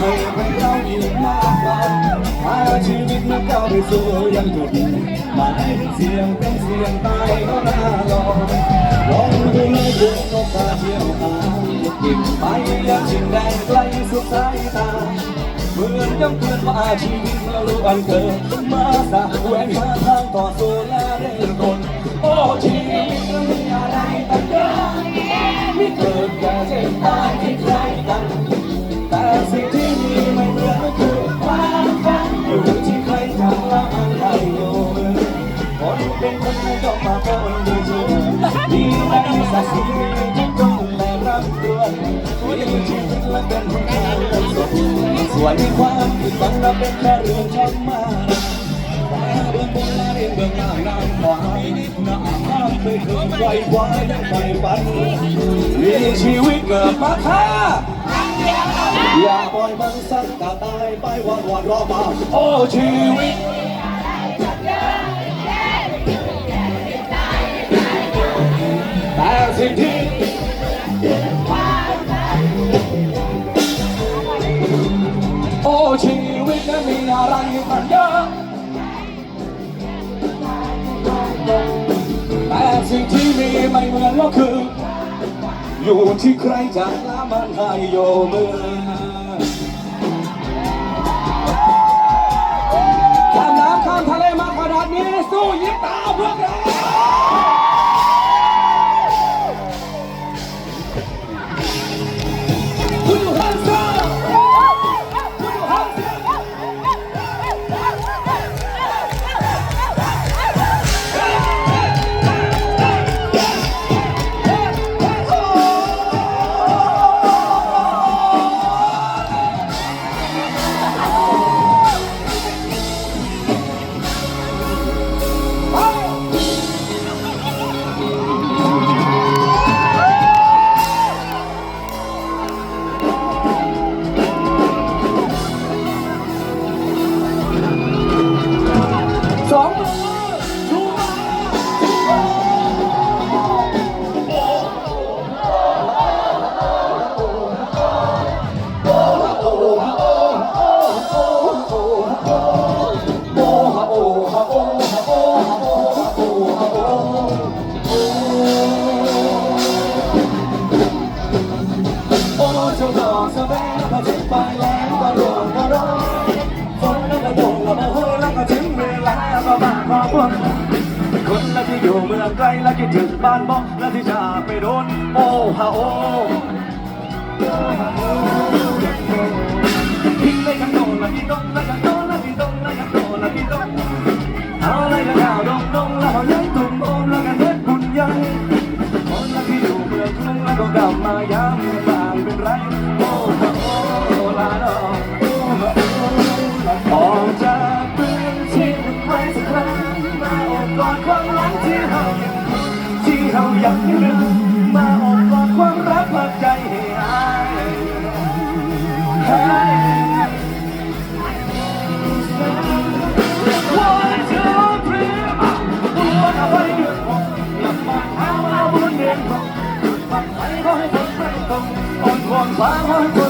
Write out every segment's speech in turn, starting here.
ให้เป็นเราอีกมากกว่าพาชีวิตมันก้าวไปสู่ยังจุดมาให้เสียงเป็นเสียงตายก็น่ารองลองดูเลยดวงนกตาเที่ยวหายิ่งไปยังชิงแดนไกลสุดสายตาเหมือนยังเพื่อนว่าชีวิตเราล้วนเกินมาสะแหวกหาทางต่อสู้และเร่งรนโอ้ชี ให้อยู่คนเป็นคนไม่ต้องมาปนดูเชื่อมีแรงสักสิ่งที่จงแลรักตัวมีชีวิตและเป็นคนไทยเป็นสุขส่วนความผิดหวังเราเป็นแค่เรื่องธรรมดาเบื้องบนละเรียนเบื้องล่าน้ำขวาหน้าภาพไม่เคยไกวคว้ายังไปฝันมีชีวิตเกิดมาค่าอย่าปล่อยมันสั้นตาตายไปวันวันรอมาโอ้ชีวิต แต่สิ่งที่โอ้ชีวิตนั้นมีอะไรมันเยอะแต่สิ่งที่มีไม่เหมือนก็คือ อยู่ที่ใครจะละมันให้โยมือข้ามน้ำข้ามทะเลมาขนาดนี้สู้ยิบตาพวกเราางไกลและคิดถึงบ้านบอกและที่จะไปโดนโอ้ฮาโอ ยังลืมมาออกกอดความรักพักใจให้หายหาย One, two, three วนเอาไว้เดือดร้อนกลับมาหาเราบนเดือนร้อนจุดฝันไฟขอให้ฝนไม่ตกอ่อนวาให้ฝน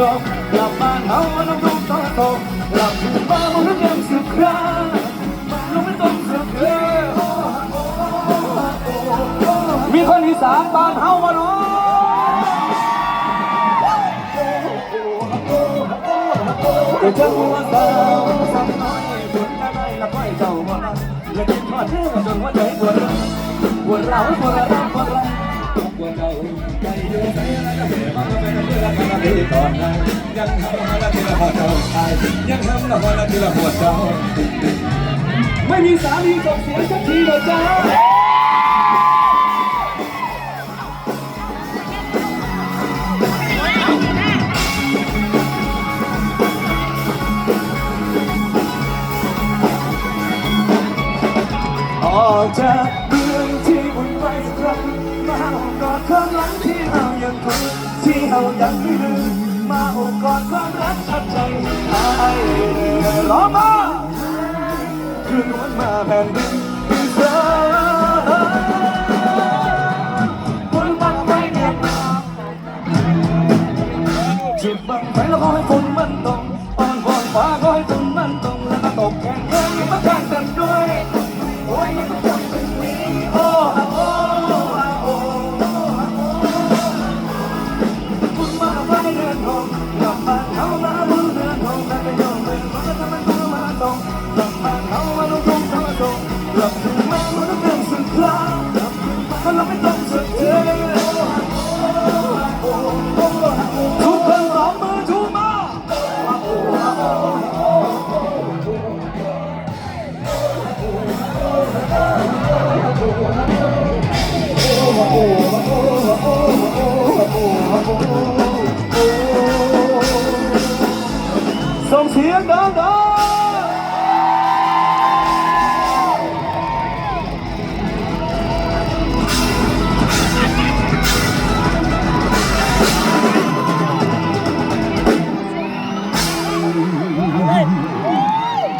โศกลับบ้านเฮามาต้องทุกข์ต้องโศกลับสู่บ้านมันยังสุขคราลงไม่ต้องสุขเด้อมีคนอีสานบ้านเฮามาเนาะแต่เจ้าหัวสาวสาวน้อยฝนจะได้ละก้อยเจ้าบ่ละและกินทอดเชื่อจนหัวใจปวดปวดร้าวปวดร้าปวดร้าวปวดเจ้าใจอ ยู่ใส่ละก็เสียมาเป็นเรื่องกันละที่ตอนนั้นยังทำมาละที่ละหัวเจ้าตายยังทำละหัวละที่ละหัวเจ้าไม่มีสามีส่งเสียงสักทีเลยจ้าออกจาก ดความหลังที่เรายังคงที่เรายังไม่ลืมมาโอบกอดความรักชัดใจไอ้ร้องมาคืนวันมาแผ่นดินที่เธอคนบังไฟเก็บจุดบังไฟแล้วขอให้ฝนมันตกอ่อนวอนฟ้าขอให้ฝนมันตกแล้วก็ตกแข่งกันมาข้างกันด้วยโอ้ย ส่งเสียงดัง